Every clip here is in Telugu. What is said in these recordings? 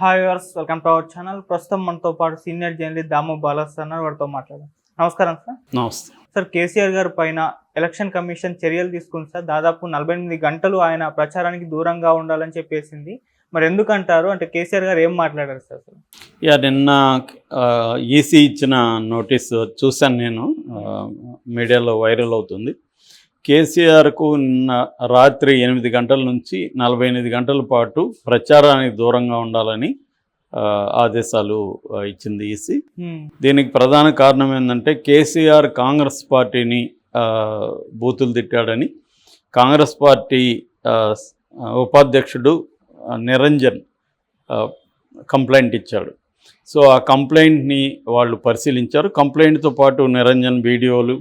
హాయ్ వర్స్ వెల్కమ్ టు అవర్ ఛానల్ ప్రస్తుతం మనతో పాటు సీనియర్ జర్నలిస్ట్ దాము బాలాస్ అన్నారు వారితో మాట్లాడాం నమస్కారం సార్. నమస్తే. సార్ కేసీఆర్ గారి పైన ఎలక్షన్ కమిషన్ చర్యలు తీసుకుంది సార్. దాదాపు నలభై ఎనిమిది గంటలు ఆయన ప్రచారానికి దూరంగా ఉండాలని చెప్పేసింది. మరి ఎందుకంటారు? అంటే కేసీఆర్ గారు ఏం మాట్లాడారు సార్? యా నిన్న ఈసీ ఇచ్చిన నోటీస్ చూశాను నేను. మీడియాలో వైరల్ అవుతుంది. కేసీఆర్కు నిన్న రాత్రి ఎనిమిది గంటల నుంచి నలభై ఎనిమిది గంటల పాటు ప్రచారానికి దూరంగా ఉండాలని ఆదేశాలు ఇచ్చింది ఈసీ. దీనికి ప్రధాన కారణం ఏంటంటే కేసీఆర్ కాంగ్రెస్ పార్టీని బూతులు తిట్టాడని కాంగ్రెస్ పార్టీ ఉపాధ్యక్షుడు నిరంజన్ కంప్లైంట్ ఇచ్చాడు. సో ఆ కంప్లైంట్ని వాళ్ళు పరిశీలించారు. కంప్లైంట్తో పాటు నిరంజన్ వీడియోలు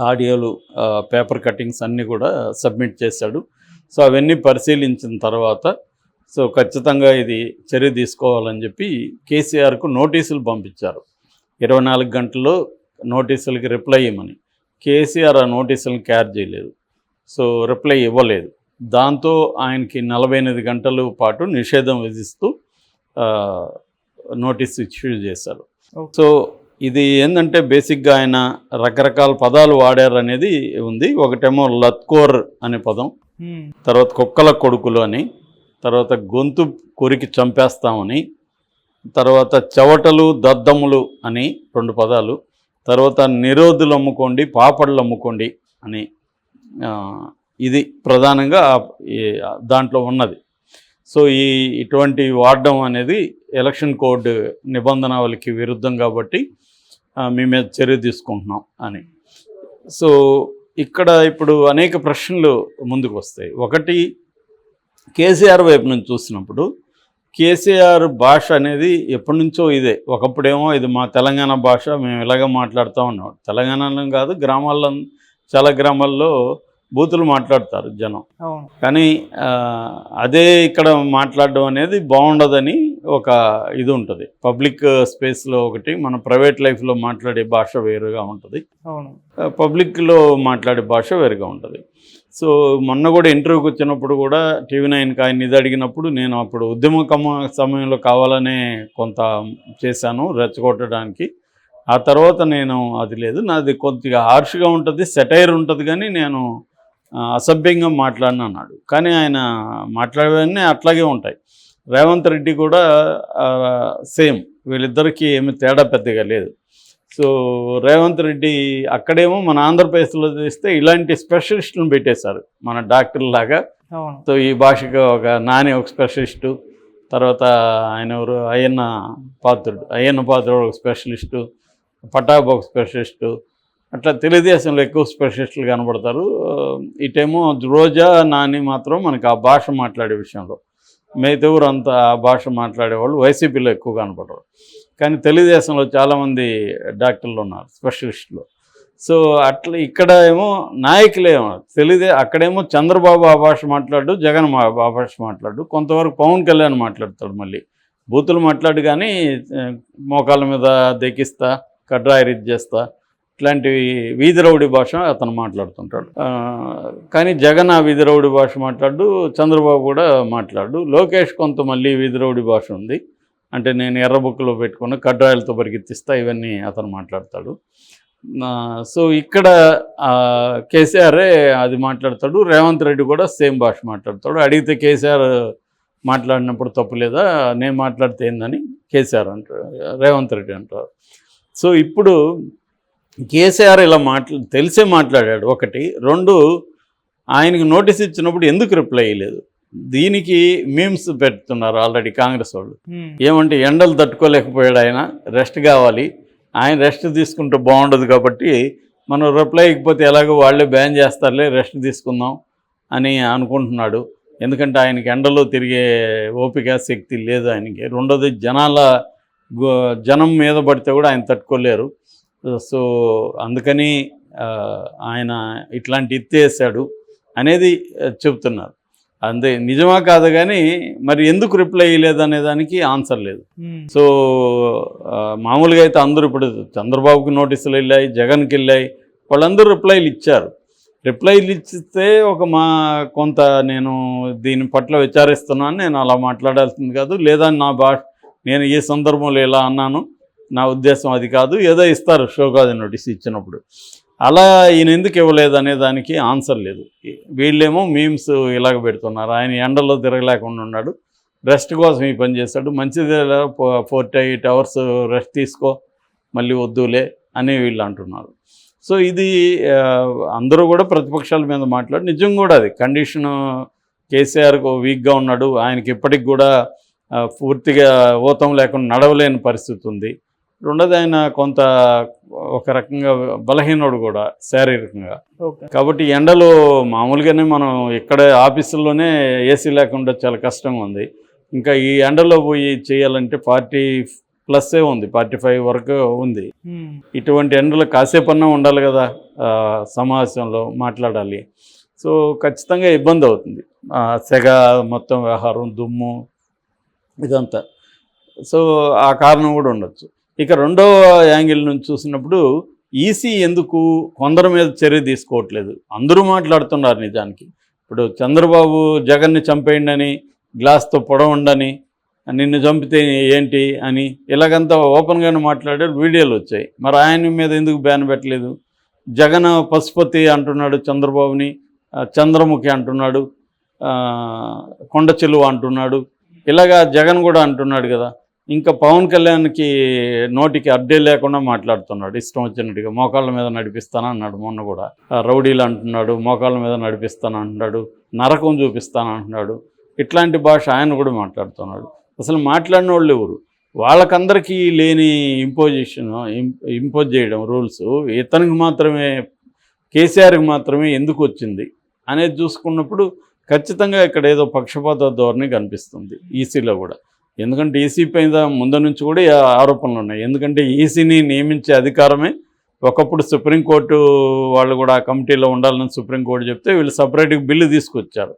ఆడియోలు పేపర్ కట్టింగ్స్ అన్నీ కూడా సబ్మిట్ చేశాడు. సో అవన్నీ పరిశీలించిన తర్వాత సో ఖచ్చితంగా ఇది చర్య తీసుకోవాలని చెప్పి కేసీఆర్కు నోటీసులు పంపించారు. ఇరవై నాలుగు గంటల్లో నోటీసులకి రిప్లై ఇవ్వమని. కేసీఆర్ ఆ నోటీసులను క్యార్ చేయలేదు. సో రిప్లై ఇవ్వలేదు. దాంతో ఆయనకి నలభై ఎనిమిది గంటల పాటు నిషేధం విధిస్తూ నోటీస్ ఇష్యూ చేశారు. సో ఇది ఏంటంటే బేసిక్గా ఆయన రకరకాల పదాలు వాడారు అనేది ఉంది. ఒకటేమో లత్కోర్ అనే పదం. తర్వాత కుక్కల కొడుకులు అని తర్వాత గొంతు కొరికి చంపేస్తామని తర్వాత చెవటలు దద్దములు అని రెండు పదాలు తర్వాత నిరోధులు అమ్ముకోండి పాపళ్ళు అమ్ముకోండి అని ఇది ప్రధానంగా దాంట్లో ఉన్నది. సో ఈ ఇటువంటి వాడడం అనేది ఎలక్షన్ కోడ్ నిబంధనావళికి విరుద్ధం కాబట్టి మీ మీద చర్య తీసుకుంటున్నాం అని. సో ఇక్కడ ఇప్పుడు అనేక ప్రశ్నలు ముందుకు వస్తాయి. ఒకటి కేసీఆర్ వైపు నుంచి చూసినప్పుడు కేసీఆర్ భాష అనేది ఎప్పటి నుంచో ఇదే. ఒకప్పుడేమో ఇది మా తెలంగాణ భాష మేము ఇలాగ మాట్లాడుతూ ఉన్నాం. తెలంగాణలో కాదు గ్రామాల్లో చాలా గ్రామాల్లో బూతులు మాట్లాడతారు జనం. కానీ అదే ఇక్కడ మాట్లాడడం అనేది బాగుండదని ఒక ఇది ఉంటుంది. పబ్లిక్ స్పేస్లో ఒకటి మన ప్రైవేట్ లైఫ్లో మాట్లాడే భాష వేరుగా ఉంటుంది. పబ్లిక్లో మాట్లాడే భాష వేరుగా ఉంటుంది. సో మొన్న కూడా ఇంటర్వ్యూకి వచ్చినప్పుడు కూడా టీవీ నైన్కి ఆయన ఇది అడిగినప్పుడు నేను అప్పుడు ఉద్యమ కమ సమయంలో కావాలనే కొంత చేశాను రెచ్చగొట్టడానికి. ఆ తర్వాత నేను అది లేదు. నాది కొద్దిగా హార్ష్గా ఉంటుంది సెటైర్ ఉంటుంది కానీ నేను అసభ్యంగా మాట్లాడిన అన్నాడు. కానీ ఆయన మాట్లాడేవన్నీ అట్లాగే ఉంటాయి. రేవంత్ రెడ్డి కూడా సేమ్. వీళ్ళిద్దరికీ ఏమి తేడా పెద్దగా లేదు. సో రేవంత్ రెడ్డి అక్కడేమో మన ఆంధ్రప్రదేశ్లో చేస్తే ఇలాంటి స్పెషలిస్టులను పెట్టేశారు. మన డాక్టర్ లాగా. అవును. సో ఈ భాషకు ఒక నాని ఒక స్పెషలిస్టు తర్వాత ఆయన ఎవరు? అయ్యన్న పాత్రుడు. అయ్యన్న పాత్రుడు ఒక స్పెషలిస్టు పటాబ్ ఒక స్పెషలిస్టు అట్లా తెలుగుదేశంలో ఎక్కువ స్పెషలిస్టులు కనబడతారు. ఇటేమో రోజా నాని మాత్రం మనకి ఆ భాష మాట్లాడే విషయంలో మిగతా ఆ భాష మాట్లాడేవాళ్ళు వైసీపీలో ఎక్కువ కనపడరు కానీ తెలుగుదేశంలో చాలామంది డాక్టర్లు ఉన్నారు స్పెషలిస్టులు. సో అట్లా ఇక్కడ ఏమో నాయకులేమో తెలుగుదే అక్కడేమో చంద్రబాబు ఆ భాష మాట్లాడు జగన్ మా ఆ భాష మాట్లాడు కొంతవరకు పవన్ కళ్యాణ్ మాట్లాడతాడు మళ్ళీ. బూతులు మాట్లాడు కానీ మోకాళ్ళ మీద దెక్కిస్తా కడ్రాయిరీ చేస్తా ఇట్లాంటి వీధిరౌడి భాష అతను మాట్లాడుతుంటాడు. కానీ జగన్ ఆ వీధిరౌడి భాష మాట్లాడు చంద్రబాబు కూడా మాట్లాడు. లోకేష్ కొంత మళ్ళీ వీధిరౌడి భాష ఉంది. అంటే నేను ఎర్ర పెట్టుకున్న పెట్టుకుని పరిగెత్తిస్తా ఇవన్నీ అతను మాట్లాడతాడు. సో ఇక్కడ కేసీఆరే అది మాట్లాడతాడు. రేవంత్ రెడ్డి కూడా సేమ్ భాష మాట్లాడతాడు. అడిగితే కేసీఆర్ మాట్లాడినప్పుడు తప్పు లేదా? నేను మాట్లాడితే ఏందని కేసీఆర్ అంటారు రేవంత్ రెడ్డి అంటారు. సో ఇప్పుడు కేసీఆర్ ఇలా మాట్లా తెలిసే మాట్లాడాడు. ఒకటి. రెండు ఆయనకి నోటీస్ ఇచ్చినప్పుడు ఎందుకు రిప్లై అయ్యలేదు దీనికి మీమ్స్ పెడుతున్నారు ఆల్రెడీ కాంగ్రెస్ వాళ్ళు. ఏమంటే ఎండలు తట్టుకోలేకపోయాడు ఆయన. రెస్ట్ కావాలి. ఆయన రెస్ట్ తీసుకుంటే బాగుండదు కాబట్టి మనం రిప్లై ఇకపోతే ఎలాగో వాళ్ళే బ్యాన్ చేస్తారులే రెస్ట్ తీసుకుందాం అని అనుకుంటున్నాడు. ఎందుకంటే ఆయనకి ఎండలో తిరిగే ఓపిక శక్తి లేదు ఆయనకి. రెండోది జనాల జనం మీద పడితే కూడా ఆయన తట్టుకోలేరు. సో అందుకని ఆయన ఇట్లాంటి ఎత్తేసాడు అనేది చెప్తున్నారు. అంతే నిజమా కాదు కానీ మరి ఎందుకు రిప్లై ఇవ్వలేదు అనే దానికి ఆన్సర్ లేదు. సో మామూలుగా అయితే అందరూ ఇప్పుడు చంద్రబాబుకి నోటీసులు వెళ్ళాయి జగన్కి వెళ్ళాయి వాళ్ళందరూ రిప్లైలు ఇచ్చారు. రిప్లైలు ఇచ్చితే ఒక మా కొంత నేను దీని పట్ల విచారిస్తున్నాను నేను అలా మాట్లాడాల్సింది కాదు లేదా నా భాష నేను ఈ సందర్భంలో ఇలా అన్నాను నా ఉద్దేశం అది కాదు. ఏదో ఇస్తారు షోకాజ్ నోటీస్ ఇచ్చినప్పుడు. అలా ఈయన ఎందుకు ఇవ్వలేదు అనే దానికి ఆన్సర్ లేదు. వీళ్ళేమో మీమ్స్ ఇలాగ పెడుతున్నారు. ఆయన ఎండలో తిరగలేకుండా ఉన్నాడు. రెస్ట్ కోసం ఈ పని చేస్తాడు. మంచిదే ఫోర్ ఎయిట్ అవర్స్ రెస్ట్ తీసుకో మళ్ళీ వద్దులే అని వీళ్ళు అంటున్నారు. సో ఇది అందరూ కూడా ప్రతిపక్షాల మీద మాట్లాడి నిజం కూడా అది. కండిషన్ కేసీఆర్ వీక్గా ఉన్నాడు. ఆయనకి ఇప్పటికి కూడా పూర్తిగా ఊతం లేకుండా నడవలేని పరిస్థితి ఉంది. రెండోది ఆయన కొంత ఒక రకంగా బలహీనుడు కూడా శారీరకంగా. కాబట్టి ఎండలో మామూలుగానే మనం ఇక్కడ ఆఫీసుల్లోనే ఏసీ లేకుండా చాలా కష్టంగా ఉంది. ఇంకా ఈ ఎండలో పోయి చేయాలంటే ఫార్టీ ప్లస్సే ఉంది ఫార్టీ ఫైవ్ వరకు ఉంది. ఇటువంటి ఎండలు కాసేపన్నా ఉండాలి కదా సమావేశంలో మాట్లాడాలి. సో ఖచ్చితంగా ఇబ్బంది అవుతుంది. సెగ మొత్తం వ్యవహారం దుమ్ము ఇదంతా. సో ఆ కారణం కూడా ఉండొచ్చు. ఇక రెండో యాంగిల్ నుంచి చూసినప్పుడు ఈసీ ఎందుకు కొందరి మీద చర్య తీసుకోవట్లేదు? అందరూ మాట్లాడుతున్నారు నిజానికి. ఇప్పుడు చంద్రబాబు జగన్ని చంపేయండి అని గ్లాస్తో పొడవండని నిన్ను చంపితే ఏంటి అని ఇలాగంతా ఓపెన్గానే మాట్లాడారు వీడియోలు వచ్చాయి. మరి ఆయన మీద ఎందుకు బ్యాన్ పెట్టలేదు? జగన్ పశుపతి అంటున్నాడు చంద్రబాబుని చంద్రముఖి అంటున్నాడు కొండ చెలువ అంటున్నాడు. ఇలాగా జగన్ కూడా అంటున్నాడు కదా. ఇంకా పవన్ కళ్యాణ్కి నోటికి అడ్డే లేకుండా మాట్లాడుతున్నాడు. ఇష్టం వచ్చినట్టుగా మోకాళ్ళ మీద నడిపిస్తాను అన్నాడు మొన్న కూడా. రౌడీలు అంటున్నాడు మోకాళ్ళ మీద నడిపిస్తాను అంటున్నాడు నరకం చూపిస్తాను అంటున్నాడు. ఇట్లాంటి భాష ఆయన కూడా మాట్లాడుతున్నాడు. అసలు మాట్లాడిన వాళ్ళు ఎవరు? వాళ్ళకందరికీ లేని ఇంపోజిషన్ ఇంపోజ్ చేయడం రూల్స్ ఇతనికి మాత్రమే కేసీఆర్కి మాత్రమే ఎందుకు వచ్చింది అనేది చూసుకున్నప్పుడు ఖచ్చితంగా ఇక్కడ ఏదో పక్షపాత ధోరణి కనిపిస్తుంది ఈసీలో కూడా. ఎందుకంటే ఈసీ పైన ముందు నుంచి కూడా ఆరోపణలు ఉన్నాయి. ఎందుకంటే ఈసీని నియమించే అధికారమే ఒకప్పుడు సుప్రీంకోర్టు వాళ్ళు కూడా ఆ కమిటీలో ఉండాలని సుప్రీంకోర్టు చెప్తే వీళ్ళు సపరేట్గా బిల్లు తీసుకొచ్చారు.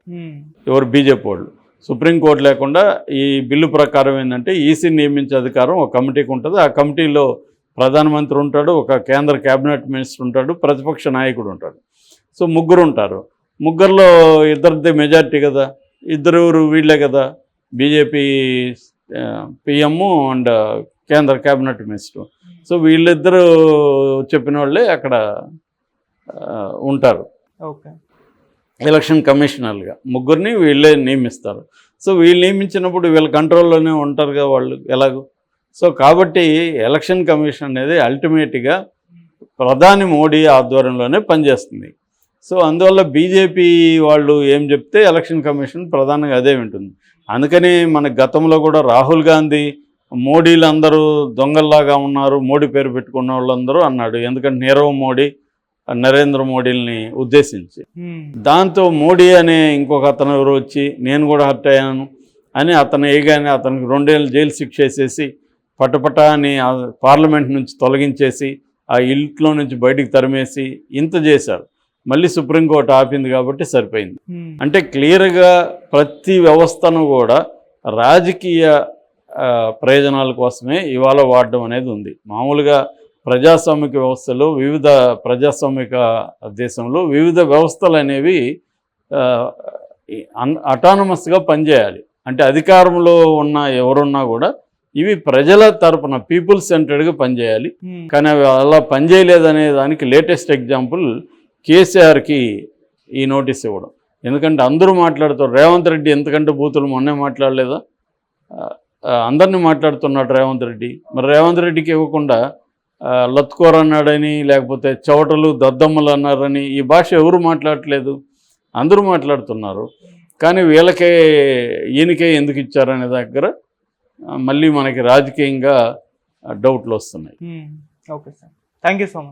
ఎవరు బీజేపీ వాళ్ళు. సుప్రీంకోర్టు లేకుండా ఈ బిల్లు ప్రకారం ఏంటంటే ఈసీ నియమించే అధికారం ఒక కమిటీకి ఉంటుంది. ఆ కమిటీలో ప్రధానమంత్రి ఉంటాడు ఒక కేంద్ర కేబినెట్ మినిస్టర్ ఉంటాడు ప్రతిపక్ష నాయకుడు ఉంటాడు. సో ముగ్గురు ఉంటారు. ముగ్గురులో ఇద్దరిది మెజారిటీ కదా. ఇద్దరు వీళ్ళే కదా. బీజేపీ పిఎం అండ్ కేంద్ర కేబినెట్ మినిస్టర్. సో వీళ్ళిద్దరూ చెప్పిన వాళ్ళే అక్కడ ఉంటారు. ఓకే. ఎలక్షన్ కమిషనర్గా ముగ్గురిని వీళ్ళే నియమిస్తారు. సో వీళ్ళు నియమించినప్పుడు వీళ్ళ కంట్రోల్లోనే ఉంటారుగా వాళ్ళు ఎలాగో? సో కాబట్టి ఎలక్షన్ కమిషన్ అనేది అల్టిమేట్గా ప్రధాని మోడీ ఆధ్వర్యంలోనే పనిచేస్తుంది. సో అందువల్ల బీజేపీ వాళ్ళు ఏం చెప్తే ఎలక్షన్ కమిషన్ ప్రధానంగా అదే వింటుంది. అందుకని మన గతంలో కూడా రాహుల్ గాంధీ మోడీలు అందరూ దొంగల్లాగా ఉన్నారు మోడీ పేరు పెట్టుకున్న వాళ్ళందరూ అన్నాడు. ఎందుకంటే నీరవ్ మోడీ నరేంద్ర మోడీని ఉద్దేశించి. దాంతో మోడీ అనే ఇంకొక అతను ఎవరు వచ్చి నేను కూడా హర్ట్ అయ్యాను అని అతను వేయగానే అతనికి రెండేళ్ళు జైలు శిక్ష వేసేసి పటపట అని పార్లమెంట్ నుంచి తొలగించేసి ఆ ఇంట్లో నుంచి బయటికి తరిమేసి ఇంత చేశారు. మళ్ళీ సుప్రీంకోర్టు ఆపింది కాబట్టి సరిపోయింది. అంటే క్లియర్గా ప్రతి వ్యవస్థను కూడా రాజకీయ ప్రయోజనాల కోసమే ఇవాళ వాడడం అనేది ఉంది మామూలుగా ప్రజాస్వామిక వ్యవస్థలో వివిధ ప్రజాస్వామిక దేశంలో వివిధ వ్యవస్థలు అనేవి అటానమస్గా పనిచేయాలి అంటే అధికారంలో ఉన్న ఎవరున్నా కూడా ఇవి ప్రజల తరపున పీపుల్ సెంటర్డ్గా పనిచేయాలి. కానీ అవి అలా పనిచేయలేదనే దానికి లేటెస్ట్ ఎగ్జాంపుల్ కేసీఆర్కి ఈ నోటీస్ ఇవ్వడం. ఎందుకంటే అందరూ మాట్లాడుతారు రేవంత్ రెడ్డి ఎంతకంటే బూతులు మొన్నే మాట్లాడలేదా? అందరినీ మాట్లాడుతున్నాడు రేవంత్ రెడ్డి. మరి రేవంత్ రెడ్డికి ఇవ్వకుండా లత్కోర్ అన్నాడని లేకపోతే చవటలు దద్దమ్మలు అన్నారని ఈ భాష ఎవరు మాట్లాడట్లేదు? అందరూ మాట్లాడుతున్నారు. కానీ వీళ్ళకే ఈయనకే ఎందుకు ఇచ్చారనే దగ్గర మళ్ళీ మనకి రాజకీయంగా డౌట్లు వస్తున్నాయి. Okay sir. Thank you so much.